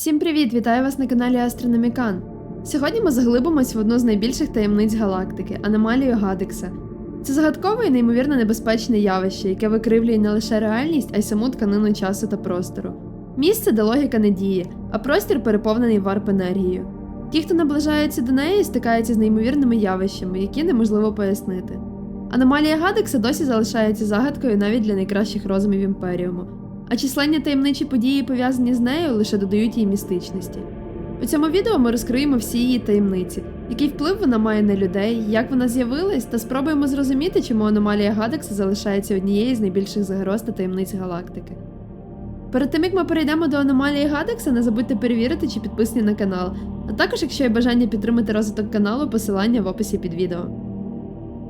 Всім привіт! Вітаю вас на каналі Астрономікан. Сьогодні ми заглибимось в одну з найбільших таємниць галактики аномалію Гадекса. Це загадкове і неймовірно небезпечне явище, яке викривлює не лише реальність, а й саму тканину часу та простору. Місце, де логіка не діє, а простір переповнений варп енергією. Ті, хто наближається до неї, стикаються з неймовірними явищами, які неможливо пояснити. Аномалія Гадекса досі залишається загадкою навіть для найкращих розумів імперіуму, а численні таємничі події, пов'язані з нею, лише додають їй містичності. У цьому відео ми розкриємо всі її таємниці, який вплив вона має на людей, як вона з'явилась, та спробуємо зрозуміти, чому аномалія Гадекса залишається однією з найбільших загроз та таємниць галактики. Перед тим як ми перейдемо до аномалії Гадекса, не забудьте перевірити, чи підписані на канал, а також, якщо є бажання підтримати розвиток каналу, посилання в описі під відео.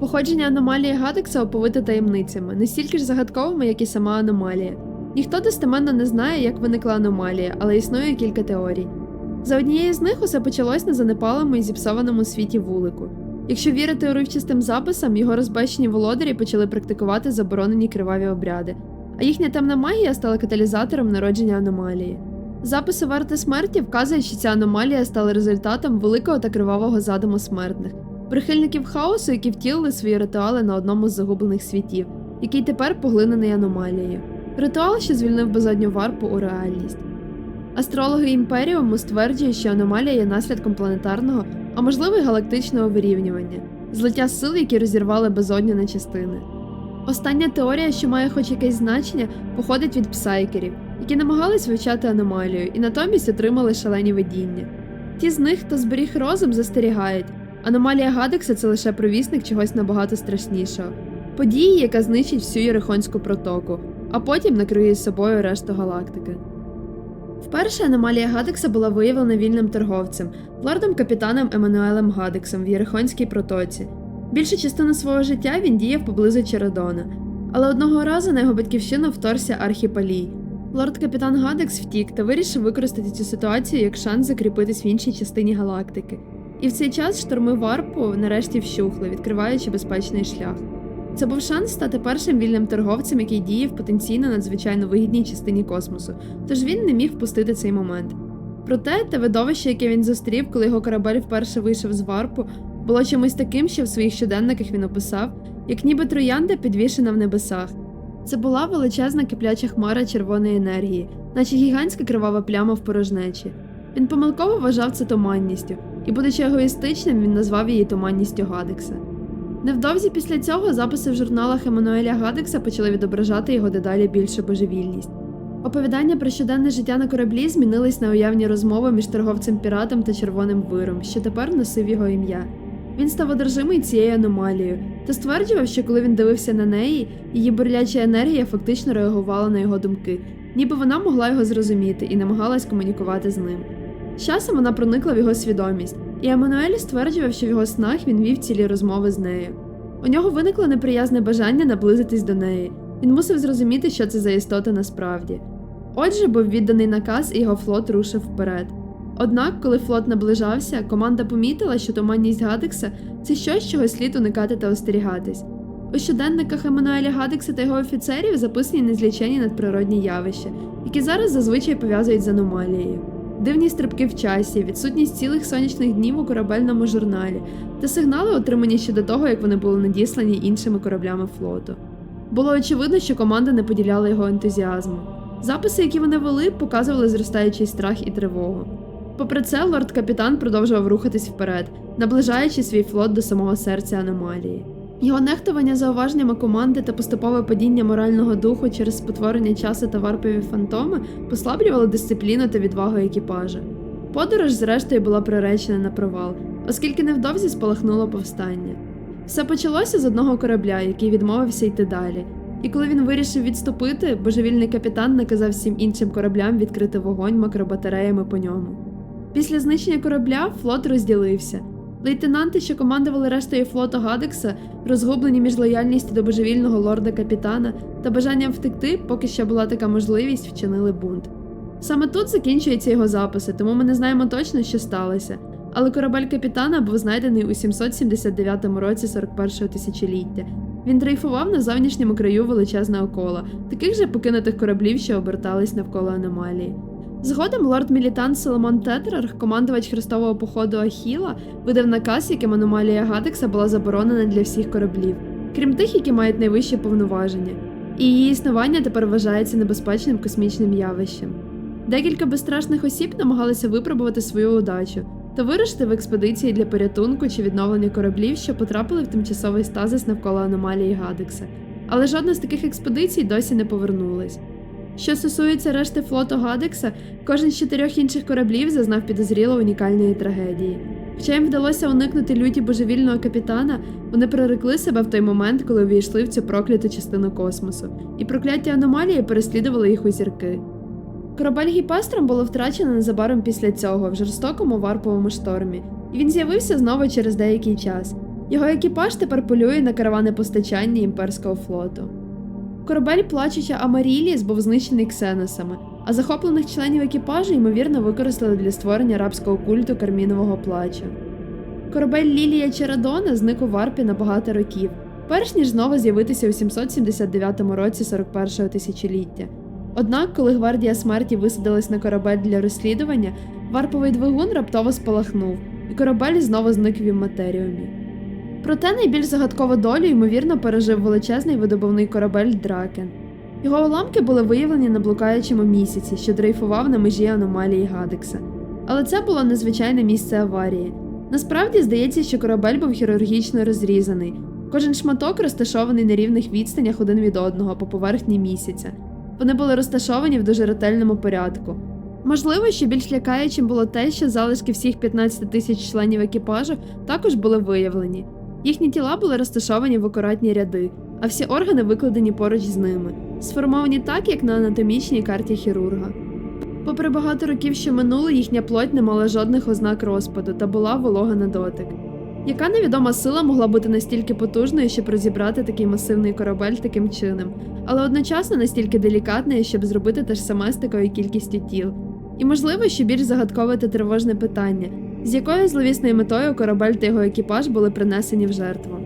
Походження аномалії Гадекса оповите таємницями, не стільки ж загадковими, як і сама аномалія. Ніхто достеменно не знає, як виникла аномалія, але існує кілька теорій. За однією з них усе почалось на занепалому і зіпсованому світі вулику. Якщо вірити уривчастим записам, його розбещені володарі почали практикувати заборонені криваві обряди, а їхня темна магія стала каталізатором народження аномалії. Записи варти смерті вказують, що ця аномалія стала результатом великого та кривавого задуму смертних, прихильників хаосу, які втілили свої ритуали на одному з загублених світів, який тепер поглинений аномалією. Ритуал, що звільнив безодню варпу у реальність. Астрологи імперіуму стверджують, що аномалія є наслідком планетарного, а можливо й галактичного вирівнювання, злиття сил, які розірвали безодню на частини. Остання теорія, що має хоч якесь значення, походить від псайкерів, які намагались вивчати аномалію і натомість отримали шалені видіння. Ті з них, хто зберіг розум, застерігають. Аномалія Гадекса це лише провісник чогось набагато страшнішого. Події, яка знищить всю Єрихонську протоку, а потім накриє з собою решту галактики. Вперше аномалія Гадекса була виявлена вільним торговцем, лордом капітаном Еммануелем Гадексом в Єрихонській протоці. Більшу частину свого життя він діяв поблизу Чередона, але одного разу на його батьківщину вторгся Архіпалій. Лорд капітан Гадекс втік та вирішив використати цю ситуацію як шанс закріпитись в іншій частині галактики. І в цей час шторми Варпу нарешті вщухли, відкриваючи безпечний шлях. Це був шанс стати першим вільним торговцем, який діє в потенційно надзвичайно вигідній частині космосу, тож він не міг впустити цей момент. Проте те видовище, яке він зустрів, коли його корабель вперше вийшов з варпу, було чимось таким, що в своїх щоденниках він описав, як ніби троянда підвішена в небесах. Це була величезна кипляча хмара червоної енергії, наче гігантська кривава пляма в порожнечі. Він помилково вважав це туманністю, і, будучи егоїстичним, він назвав її туманністю Гадекса. Невдовзі після цього записи в журналах Еммануеля Гадекса почали відображати його дедалі більшу божевільність. Оповідання про щоденне життя на кораблі змінились на уявні розмови між торговцем піратом та червоним виром, що тепер носив його ім'я. Він став одержимий цією аномалією та стверджував, що коли він дивився на неї, її бурляча енергія фактично реагувала на його думки, ніби вона могла його зрозуміти і намагалась комунікувати з ним. З часом вона проникла в його свідомість, і Еммануель стверджував, що в його снах він вів цілі розмови з нею. У нього виникло неприязне бажання наблизитись до неї. Він мусив зрозуміти, що це за істота насправді. Отже, був відданий наказ, і його флот рушив вперед. Однак, коли флот наближався, команда помітила, що туманність Гадекса це щось, чого слід уникати та остерігатись. У щоденниках Еммануеля Гадекса та його офіцерів записані незлічені надприродні явища, які зараз зазвичай пов'язують з аномалією. Дивні стрибки в часі, відсутність цілих сонячних днів у корабельному журналі та сигнали, отримані ще до того, як вони були надіслані іншими кораблями флоту. Було очевидно, що команда не поділяла його ентузіазму. Записи, які вони вели, показували зростаючий страх і тривогу. Попри це, лорд-капітан продовжував рухатись вперед, наближаючи свій флот до самого серця аномалії. Його нехтування зауваженнями команди та поступове падіння морального духу через спотворення часу та варпові фантоми послаблювали дисципліну та відвагу екіпажа. Подорож, зрештою, була приречена на провал, оскільки невдовзі спалахнуло повстання. Все почалося з одного корабля, який відмовився йти далі. І коли він вирішив відступити, божевільний капітан наказав всім іншим кораблям відкрити вогонь макробатареями по ньому. Після знищення корабля флот розділився. Лейтенанти, що командували рештою флоту Гадекса, розгублені між лояльністю до божевільного лорда капітана та бажанням втекти, поки що була така можливість, вчинили бунт. Саме тут закінчуються його записи, тому ми не знаємо точно, що сталося. Але корабель капітана був знайдений у 779 році 41-го тисячоліття. Він дрейфував на зовнішньому краю величезного кола, таких же покинутих кораблів, що обертались навколо аномалії. Згодом лорд-мілітант Соломон Тетрарх, командувач хрестового походу Ахіла, видав наказ, яким аномалія Гадекса була заборонена для всіх кораблів, крім тих, які мають найвищі повноваження, і її існування тепер вважається небезпечним космічним явищем. Декілька безстрашних осіб намагалися випробувати свою удачу та вирушити в експедиції для порятунку чи відновлення кораблів, що потрапили в тимчасовий стазис навколо аномалії Гадекса. Але жодна з таких експедицій досі не повернулась. Що стосується решти флоту Гадекса, кожен з чотирьох інших кораблів зазнав підозріло унікальної трагедії. Хоча їм вдалося уникнути люті божевільного капітана, вони прорекли себе в той момент, коли увійшли в цю прокляту частину космосу, і прокляття аномалії переслідували їх у зірки. Корабель Гіпастром було втрачено незабаром після цього в жорстокому варповому штормі, і він з'явився знову через деякий час. Його екіпаж тепер полює на каравани постачання імперського флоту. Корабель плачуча Амаріліс був знищений ксеносами, а захоплених членів екіпажу ймовірно використали для створення рабського культу кармінового плачу. Корабель Лілія Черадона зник у варпі на багато років, перш ніж знову з'явитися у 779 році 41-го тисячоліття. Однак, коли гвардія смерті висадилась на корабель для розслідування, варповий двигун раптово спалахнув, і корабель знову зник в імматеріумі. Проте найбільш загадкову долю, ймовірно, пережив величезний видобувний корабель Дракен. Його уламки були виявлені на блукаючому місяці, що дрейфував на межі аномалії Гадекса. Але це було незвичайне місце аварії. Насправді здається, що корабель був хірургічно розрізаний. Кожен шматок розташований на рівних відстанях один від одного по поверхні місяця. Вони були розташовані в дуже ретельному порядку. Можливо, що більш лякаючим було те, що залишки всіх 15 тисяч членів екіпажу також були виявлені. Їхні тіла були розташовані в акуратні ряди, а всі органи викладені поруч з ними, сформовані так, як на анатомічній карті хірурга. Попри багато років, що минули, їхня плоть не мала жодних ознак розпаду та була волога на дотик. Яка невідома сила могла бути настільки потужною, щоб розібрати такий масивний корабель таким чином, але одночасно настільки делікатною, щоб зробити те ж саме з такою кількістю тіл. І можливо, що більш загадкове та тривожне питання, з якою зловісною метою корабель та його екіпаж були принесені в жертву.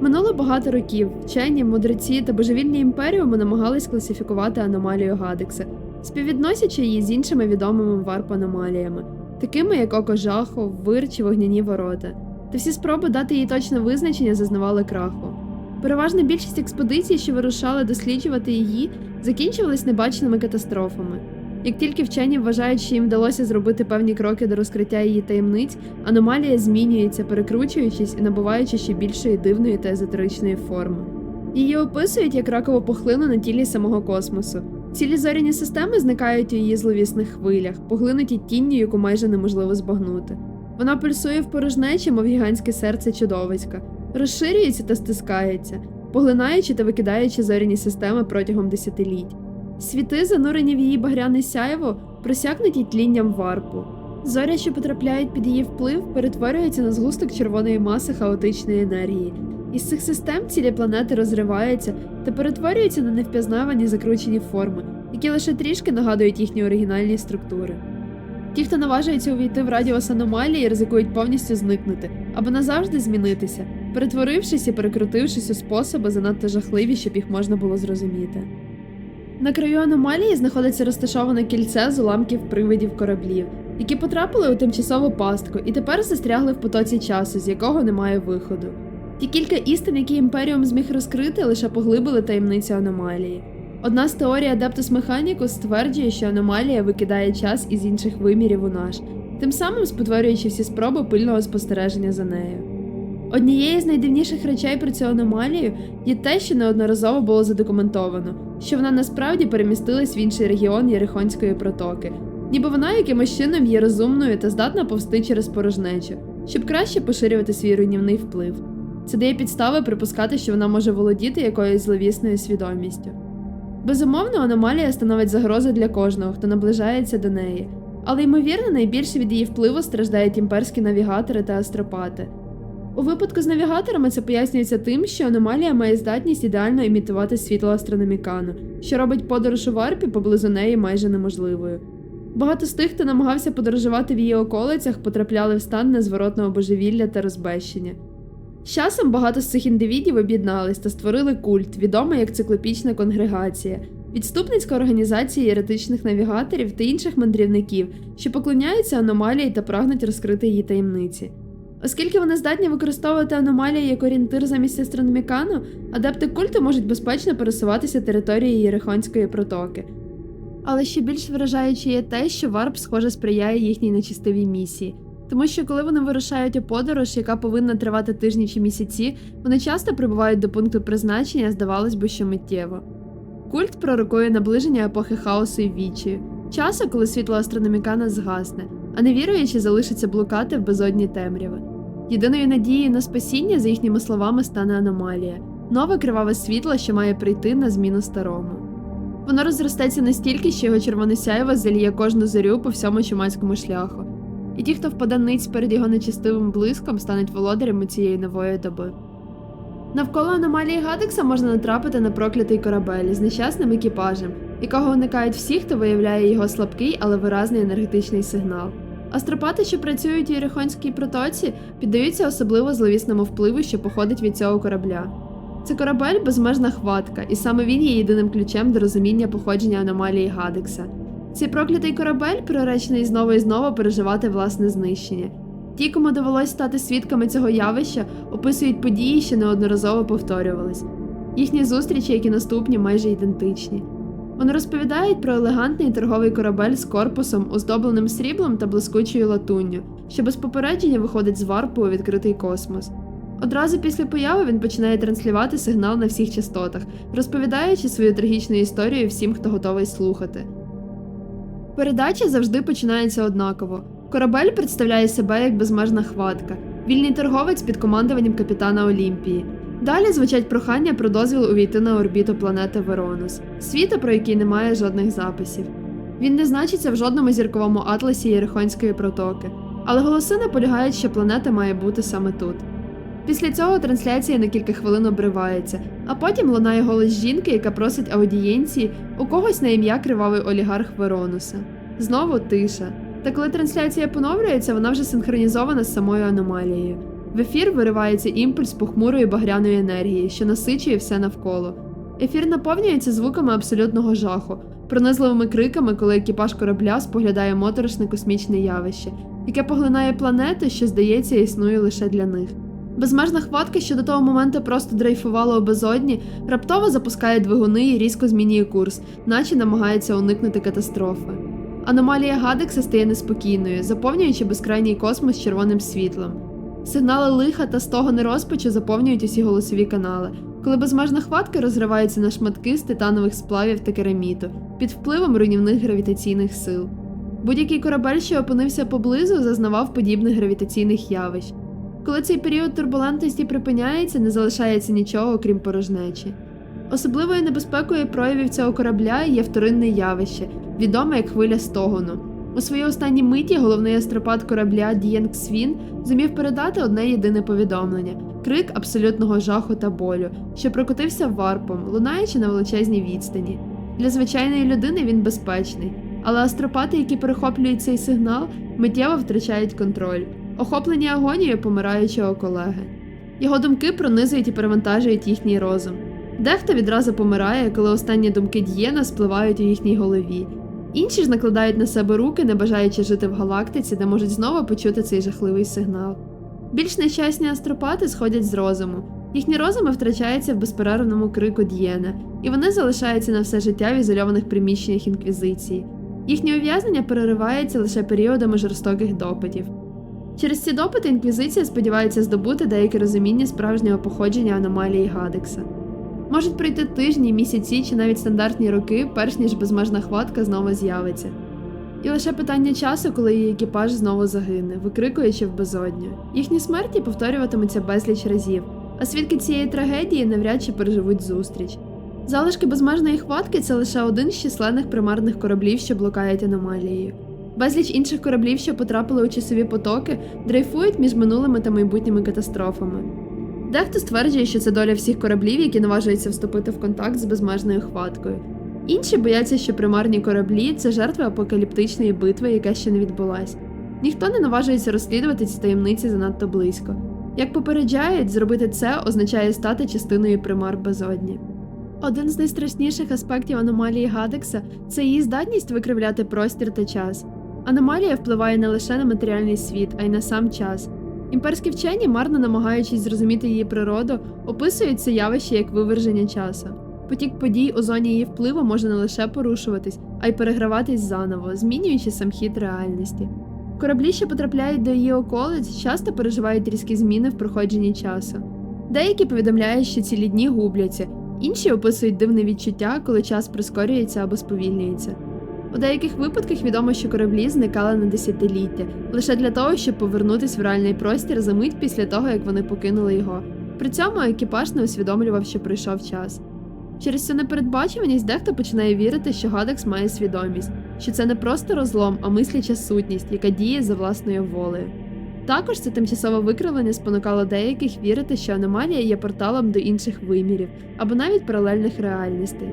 Минуло багато років. Вчені, мудреці та божевільні імперіуми намагались класифікувати аномалію Гадекса, співвідносячи її з іншими відомими варп-аномаліями, такими як Око Жаху, Вир чи Вогняні ворота. Та всі спроби дати їй точне визначення зазнавали краху. Переважна більшість експедицій, що вирушали досліджувати її, закінчувались небаченими катастрофами. Як тільки вчені вважають, що їм вдалося зробити певні кроки до розкриття її таємниць, аномалія змінюється, перекручуючись і набуваючи ще більшої дивної та езотеричної форми. Її описують як ракову пухлину на тілі самого космосу. Цілі зоряні системи зникають у її зловісних хвилях, поглинуті тінню, яку майже неможливо збагнути. Вона пульсує в порожнечі, мов гігантське серце чудовиська, розширюється та стискається, поглинаючи та викидаючи зоряні системи протягом десятиліть. Світи, занурені в її багряне сяйво, просякнуті тлінням варпу. Зоря, що потрапляють під її вплив, перетворюються на згусток червоної маси хаотичної енергії. Із цих систем цілі планети розриваються та перетворюються на невпізнавані закручені форми, які лише трішки нагадують їхні оригінальні структури. Ті, хто наважується увійти в радіус аномалії, ризикують повністю зникнути або назавжди змінитися, перетворившись і перекрутившись у способи занадто жахливі, щоб їх можна було зрозуміти. На краю аномалії знаходиться розташоване кільце з уламків привидів кораблів, які потрапили у тимчасову пастку і тепер застрягли в потоці часу, з якого немає виходу. Ті кілька істин, які імперіум зміг розкрити, лише поглибили таємницю аномалії. Одна з теорій Адептус Механікус стверджує, що аномалія викидає час із інших вимірів у наш, тим самим спотворюючи всі спроби пильного спостереження за нею. Однією з найдивніших речей про цю аномалію є те, що неодноразово було задокументовано, що вона насправді перемістилась в інший регіон Єрихонської протоки, ніби вона якимось чином є розумною та здатна повсти через порожнечу, щоб краще поширювати свій руйнівний вплив. Це дає підстави припускати, що вона може володіти якоюсь зловісною свідомістю. Безумовно, аномалія становить загрозу для кожного, хто наближається до неї, але ймовірно, найбільше від її впливу страждають імперські навігатори та астропати. У випадку з навігаторами це пояснюється тим, що аномалія має здатність ідеально імітувати світло астрономікану, що робить подорож у варпі поблизу неї майже неможливою. Багато з тих, хто намагався подорожувати в її околицях, потрапляли в стан незворотного божевілля та розбещення. З часом багато з цих індивідів об'єднались та створили культ, відомий як циклопічна конгрегація, відступницька організація еретичних навігаторів та інших мандрівників, що поклоняються аномалії та прагнуть розкрити її таємниці. Оскільки вони здатні використовувати аномалії як орієнтир замість астрономікану, адепти культу можуть безпечно пересуватися територією Єрихонської протоки. Але ще більш вражаюче є те, що варп, схоже, сприяє їхній нечистивій місії. Тому що коли вони вирушають у подорож, яка повинна тривати тижні чи місяці, вони часто прибувають до пункту призначення, здавалось би, що миттєво. Культ пророкує наближення епохи хаосу і вічію, часу, коли світло астрономікана згасне, а невіруючі залишаться блукати в безодні темряви. Єдиною надією на спасіння, за їхніми словами, стане аномалія, нове криваве світло, що має прийти на зміну старому. Воно розростеться настільки, що його червоне сяйво заліє кожну зорю по всьому чумацькому шляху, і ті, хто впаде ниць перед його нечистивим блиском, стануть володарями цієї нової доби. Навколо аномалії Гадекса можна натрапити на проклятий корабель з нещасним екіпажем, якого уникають всі, хто виявляє його слабкий, але виразний енергетичний сигнал. Астропати, що працюють у Єрихонській протоці, піддаються особливо зловісному впливу, що походить від цього корабля. Це корабель безмежна хватка, і саме він є єдиним ключем до розуміння походження аномалії Гадекса. Цей проклятий корабель приречений знову і знову переживати власне знищення. Ті, кому довелось стати свідками цього явища, описують події, що неодноразово повторювались. Їхні зустрічі, як і наступні, майже ідентичні. Вони розповідають про елегантний торговий корабель з корпусом, оздобленим сріблом та блискучою латунню, що без попередження виходить з варпу у відкритий космос. Одразу після появи він починає транслювати сигнал на всіх частотах, розповідаючи свою трагічну історію всім, хто готовий слухати. Передача завжди починається однаково. Корабель представляє себе як безмежна хватка, вільний торговець під командуванням капітана Олімпії. Далі звучать прохання про дозвіл увійти на орбіту планети Веронус, світа, про який немає жодних записів. Він не значиться в жодному зірковому атласі Єрихонської протоки, але голоси наполягають, що планета має бути саме тут. Після цього трансляція на кілька хвилин обривається, а потім лунає голос жінки, яка просить аудієнції у когось на ім'я кривавий олігарх Веронуса. Знову тиша. Та коли трансляція поновлюється, вона вже синхронізована з самою аномалією. В ефір виривається імпульс похмурої багряної енергії, що насичує все навколо. Ефір наповнюється звуками абсолютного жаху, пронизливими криками, коли екіпаж корабля споглядає моторошне космічне явище, яке поглинає планету, що, здається, існує лише для них. Безмежна хватка, що до того моменту просто дрейфувала у безодні, раптово запускає двигуни і різко змінює курс, наче намагається уникнути катастрофи. Аномалія Гадекса стає неспокійною, заповнюючи безкрайній космос червоним світлом. Сигнали лиха та стогони розпачу заповнюють усі голосові канали, коли безмежна хватка розривається на шматки з титанових сплавів та кераміту під впливом руйнівних гравітаційних сил. Будь-який корабель, що опинився поблизу, зазнавав подібних гравітаційних явищ. Коли цей період турбулентності припиняється, не залишається нічого, окрім порожнечі. Особливою небезпекою проявів цього корабля є вторинне явище, відоме як хвиля стогону. У своїй останній миті головний астропат корабля Дієнг Свін зумів передати одне єдине повідомлення крик абсолютного жаху та болю, що прокотився варпом, лунаючи на величезній відстані. Для звичайної людини він безпечний, але астропати, які перехоплюють цей сигнал, миттєво втрачають контроль, охоплені агонією помираючого колеги. Його думки пронизують і перевантажують їхній розум. Дехто відразу помирає, коли останні думки Дієна спливають у їхній голові. Інші ж накладають на себе руки, не бажаючи жити в галактиці, де можуть знову почути цей жахливий сигнал. Більш нещасні астропати сходять з розуму. Їхні розуми втрачаються в безперервному крику Дієна, і вони залишаються на все життя в ізольованих приміщеннях інквізиції. Їхнє ув'язнення переривається лише періодами жорстоких допитів. Через ці допити інквізиція сподівається здобути деяке розуміння справжнього походження аномалії Гадекса. Можуть пройти тижні, місяці чи навіть стандартні роки, перш ніж безмежна хватка знову з'явиться. І лише питання часу, коли її екіпаж знову загине, викрикуючи в безодню. Їхні смерті повторюватимуться безліч разів, а свідки цієї трагедії навряд чи переживуть зустріч. Залишки безмежної хватки це лише один з численних примарних кораблів, що блукають аномалією. Безліч інших кораблів, що потрапили у часові потоки, дрейфують між минулими та майбутніми катастрофами. Дехто стверджує, що це доля всіх кораблів, які наважуються вступити в контакт з безмежною хваткою. Інші бояться, що примарні кораблі це жертви апокаліптичної битви, яка ще не відбулась. Ніхто не наважується розслідувати ці таємниці занадто близько. Як попереджають, зробити це означає стати частиною примар безодні. Один з найстрашніших аспектів аномалії Гадекса це її здатність викривляти простір та час. Аномалія впливає не лише на матеріальний світ, а й на сам час. Імперські вчені, марно намагаючись зрозуміти її природу, описують це явище як виверження часу. Потік подій у зоні її впливу може не лише порушуватись, а й переграватись заново, змінюючи сам хід реальності. Кораблі, що потрапляють до її околиць, часто переживають різкі зміни в проходженні часу. Деякі повідомляють, що цілі дні губляться, інші описують дивне відчуття, коли час прискорюється або сповільнюється. У деяких випадках відомо, що кораблі зникали на десятиліття лише для того, щоб повернутися в реальний простір за мить після того, як вони покинули його. При цьому екіпаж не усвідомлював, що прийшов час. Через цю непередбачуваність дехто починає вірити, що Гадекс має свідомість, що це не просто розлом, а мисляча сутність, яка діє за власною волею. Також це тимчасове викривлення спонукало деяких вірити, що аномалія є порталом до інших вимірів або навіть паралельних реальностей.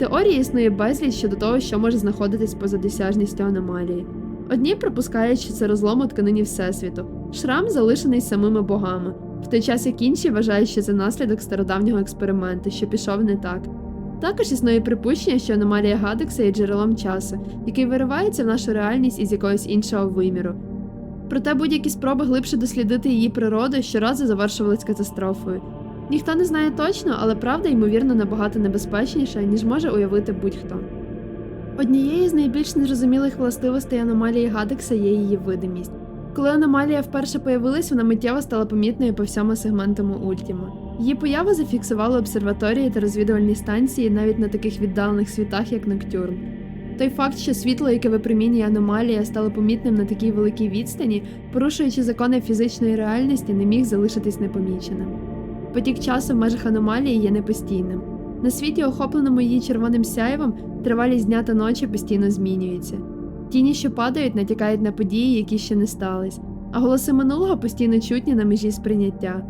Теорії існує безліч щодо того, що може знаходитись поза досяжністю аномалії. Одні припускають, що це розлом у тканині Всесвіту, шрам залишений самими богами, в той час як інші вважають, що це наслідок стародавнього експерименту, що пішов не так. Також існує припущення, що аномалія Гадекса є джерелом часу, який виривається в нашу реальність із якогось іншого виміру. Проте будь-які спроби глибше дослідити її природу щоразу завершувались катастрофою. Ніхто не знає точно, але правда, ймовірно, набагато небезпечніша, ніж може уявити будь-хто. Однією з найбільш незрозумілих властивостей аномалії Гадекса є її видимість. Коли аномалія вперше появилась, вона миттєво стала помітною по всьому сегментуму Ультіма. Її появу зафіксували обсерваторії та розвідувальні станції навіть на таких віддалених світах, як Ноктюрн. Той факт, що світло, яке випромінює аномалія, стало помітним на такій великій відстані, порушуючи закони фізичної реальності, не міг залишитись непоміченим. Потік часу в межах аномалії є непостійним. На світі, охопленому її червоним сяєвом, тривалість дня та ночі постійно змінюється. Тіні, що падають, натякають на події, які ще не стались, а голоси минулого постійно чутні на межі сприйняття.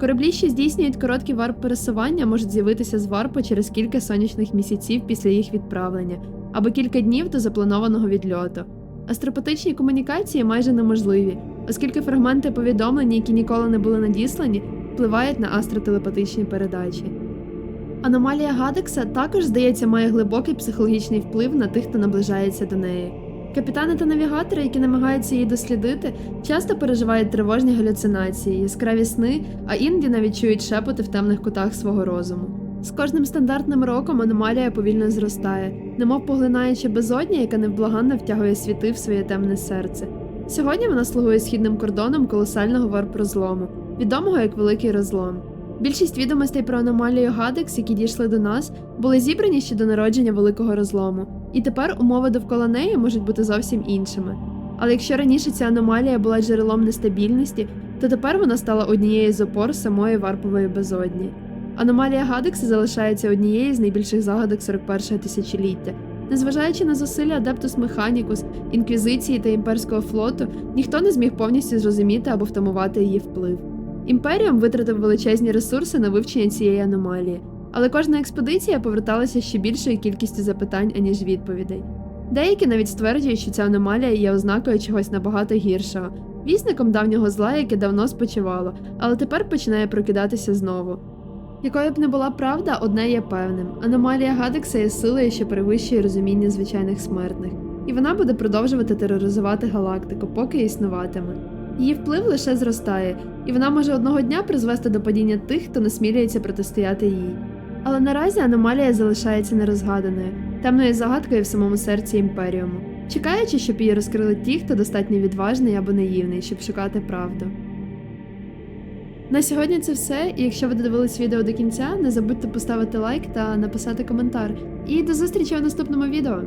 Кораблі, що здійснюють короткі варп пересування, можуть з'явитися з варпу через кілька сонячних місяців після їх відправлення або кілька днів до запланованого відльоту. Астропатичні комунікації майже неможливі, оскільки фрагменти повідомлень, які ніколи не були надіслані, впливають на астротелепатичні передачі. Аномалія Гадекса також, здається, має глибокий психологічний вплив на тих, хто наближається до неї. Капітани та навігатори, які намагаються її дослідити, часто переживають тривожні галюцинації, яскраві сни, а іноді навіть чують шепоти в темних кутах свого розуму. З кожним стандартним роком аномалія повільно зростає, немов поглинаючи безодня, яка невблаганно втягує світи в своє темне серце. Сьогодні вона слугує східним кордоном колосального варп-розлому, відомого як Великий Розлом. Більшість відомостей про аномалію Гадекс, які дійшли до нас, були зібрані ще до народження великого розлому, і тепер умови довкола неї можуть бути зовсім іншими. Але якщо раніше ця аномалія була джерелом нестабільності, то тепер вона стала однією з опор самої варпової безодні. Аномалія Гадекса залишається однією з найбільших загадок 41-го тисячоліття. Незважаючи на зусилля Адептус Механікус, інквізиції та імперського флоту, ніхто не зміг повністю зрозуміти або втамувати її вплив. Імперіум витратив величезні ресурси на вивчення цієї аномалії, але кожна експедиція поверталася ще більшою кількістю запитань, аніж відповідей. Деякі навіть стверджують, що ця аномалія є ознакою чогось набагато гіршого, вісником давнього зла, яке давно спочивало, але тепер починає прокидатися знову. Якою б не була правда, одне є певним: аномалія Гадекса є силою, що перевищує розуміння звичайних смертних, і вона буде продовжувати тероризувати галактику, поки існуватиме. Її вплив лише зростає, і вона може одного дня призвести до падіння тих, хто насмілюється протистояти їй. Але наразі аномалія залишається нерозгаданою, темною загадкою в самому серці імперіуму, чекаючи, щоб її розкрили ті, хто достатньо відважний або наївний, щоб шукати правду. На сьогодні це все. І якщо ви додивились відео до кінця, не забудьте поставити лайк та написати коментар. І до зустрічі у наступному відео!